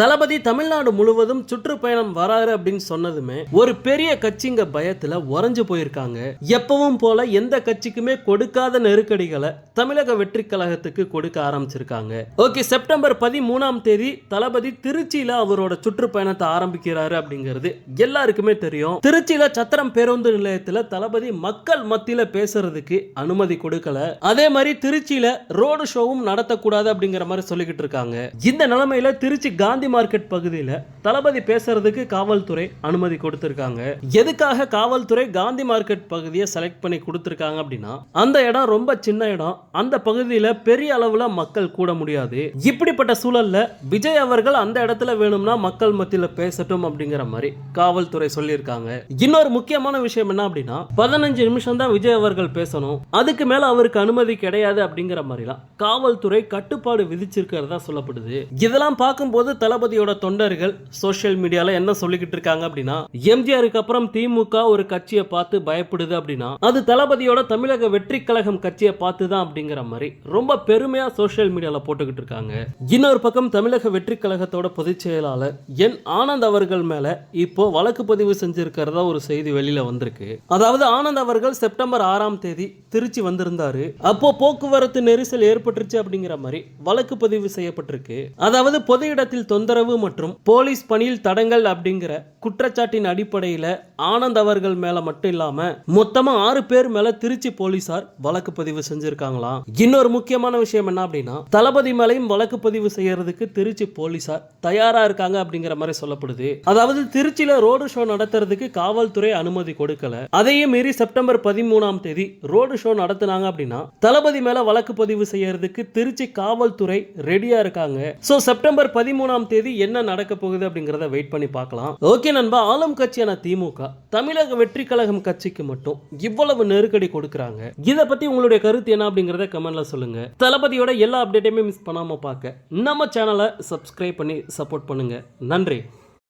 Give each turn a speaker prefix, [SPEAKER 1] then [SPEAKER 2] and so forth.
[SPEAKER 1] தளபதி தமிழ்நாடு முழுவதும் சுற்றுப்பயணம் வராரு அப்படின்னு சொன்னதுமே ஒரு பெரிய கட்சிங்க பயத்துல உறைஞ்சு போயிருக்காங்க. எப்பவும் போல எந்த கட்சிக்குமே கொடுக்காத நெருக்கடிகளை தமிழக வெற்றி கழகத்துக்கு கொடுக்க ஆரம்பிச்சிருக்காங்க. ஓகே செப்டம்பர் பதிமூணாம் தேதி தளபதி திருச்சியில அவரோட சுற்றுப்பயணத்தை ஆரம்பிக்கிறாரு அப்படிங்கிறது எல்லாருக்குமே தெரியும். திருச்சியில சத்திரம் பேருந்து நிலையத்துல தளபதி மக்கள் மத்தியில பேசுறதுக்கு அனுமதி கொடுக்கல. அதே மாதிரி திருச்சியில ரோடு ஷோவும் நடத்தக்கூடாது அப்படிங்கிற மாதிரி சொல்லிக்கிட்டு இருக்காங்க. இந்த நிலைமையில திருச்சி காந்தி மார்க்கெட் பகுதியில் தளபதி பேசுறதுக்கு காவல்துறை அனுமதி கொடுத்திருக்காங்க. எதுக்காக காவல்துறை காந்தி மார்க்கெட் பகுதியை செலக்ட் பண்ணி கொடுத்திருக்காங்க அப்படின்னா அந்த இடம் ரொம்ப சின்ன இடம். அந்த பகுதியில் பெரிய அளவுல மக்கள் கூட முடியாது. இப்படிப்பட்ட சூழல்ல விஜய் அவர்கள் அந்த இடத்துல வேணும்னா மக்கள் மத்தியில பேசட்டும் அப்படிங்கிற மாதிரி காவல்துறை சொல்லியிருக்காங்க. இன்னொரு முக்கியமான விஷயம் என்ன அப்படின்னா பதினஞ்சு நிமிஷம் தான் விஜய் அவர்கள் பேசணும். அதுக்கு மேல அவருக்கு அனுமதி கிடையாது அப்படிங்கிற மாதிரிலாம் காவல்துறை கட்டுப்பாடு விதிச்சிருக்கிறதா சொல்லப்படுது. இதெல்லாம் பார்க்கும்போது தளபதியோட தொண்டர்கள் சோஷியல் மீடியால என்ன சொல்லிக்கிட்டு இருக்காங்க அப்படின்னா எம்ஜிஆருக்கு அப்புறம் திமுக ஒரு கட்சியை பார்த்து பயப்படுது அப்படின்னா அது தளபதியோட தமிழக வெற்றி கழகம் கட்சியை பார்த்து தான் அப்படிங்கிற மாதிரி ரொம்ப பெருமையா சோஷியல் மீடியால போட்டுக்கிட்டு இருக்காங்க. இன்னொரு பக்கம் தமிழக வெற்றி கழகத்தோட பொதுச் செயலாளர் என் ஆனந்த் அவர்கள் மேல இப்போ வழக்கு பதிவு செஞ்சிருக்கிறதா ஒரு செய்தி வெளியில வந்திருக்கு. அதாவது ஆனந்த் அவர்கள் செப்டம்பர் ஆறாம் தேதி திருச்சி வந்திருந்தாரு. அப்போ போக்குவரத்து நெரிசல் ஏற்பட்டுருச்சு அப்படிங்கிற மாதிரி வழக்கு பதிவு செய்யப்பட்டிருக்கு. அதாவது பொது இடத்தில் தொந்தரவு மற்றும் போலீஸ் பணியில் தடங்கள் அப்படிங்கிற குற்றச்சாட்டின் அடிப்படையில ஆனந்த் அவர்கள் மேல மட்டும் இல்லாம மொத்தமா ஆறு பேர் மேல திருச்சி போலீசார் வழக்கு பதிவு செஞ்சிருக்காங்களாம் இன்னொரு முக்கியமான விஷயம் என்ன அப்படின்னா தளபதி மேலையும் வழக்கு பதிவு செய்யறதுக்கு திருச்சி போலீசார் தயாரா இருக்காங்க அப்படிங்கிற மாதிரி சொல்லப்படுது. அதாவது திருச்சியில ரோடு ஷோ நடத்துறதுக்கு காவல்துறை அனுமதி கொடுக்கல. அதையும் மீறி செப்டம்பர் பதிமூணாம் தேதி ரோடு ஷோ நடத்தினாங்க அப்படின்னா தளபதி மேல வழக்கு பதிவு செய்யறதுக்கு திருச்சி காவல்துறை ரெடியா இருக்காங்க. சோ செப்டம்பர் பதிமூணாம் தேதி என்ன நடக்க போகுது அப்படிங்கறத வெயிட் பண்ணி பார்க்கலாம். ஓகே நண்பா ஆளும் கட்சியான திமுக தமிழக வெற்றி கழகம் கட்சிக்கு மட்டும் இவ்வளவு நெருக்கடி கொடுக்கறாங்க. இதை பத்தி உங்களுடைய கருத்து என்ன அப்படிங்கறத கமெண்ட்ல சொல்லுங்க. தளபதியோட எல்லா அப்டேட்டையுமே மிஸ் பண்ணாம பார்க்க நம்ம சேனலை சப்ஸ்கிரைப் பண்ணி சப்போர்ட் பண்ணுங்க. நன்றி.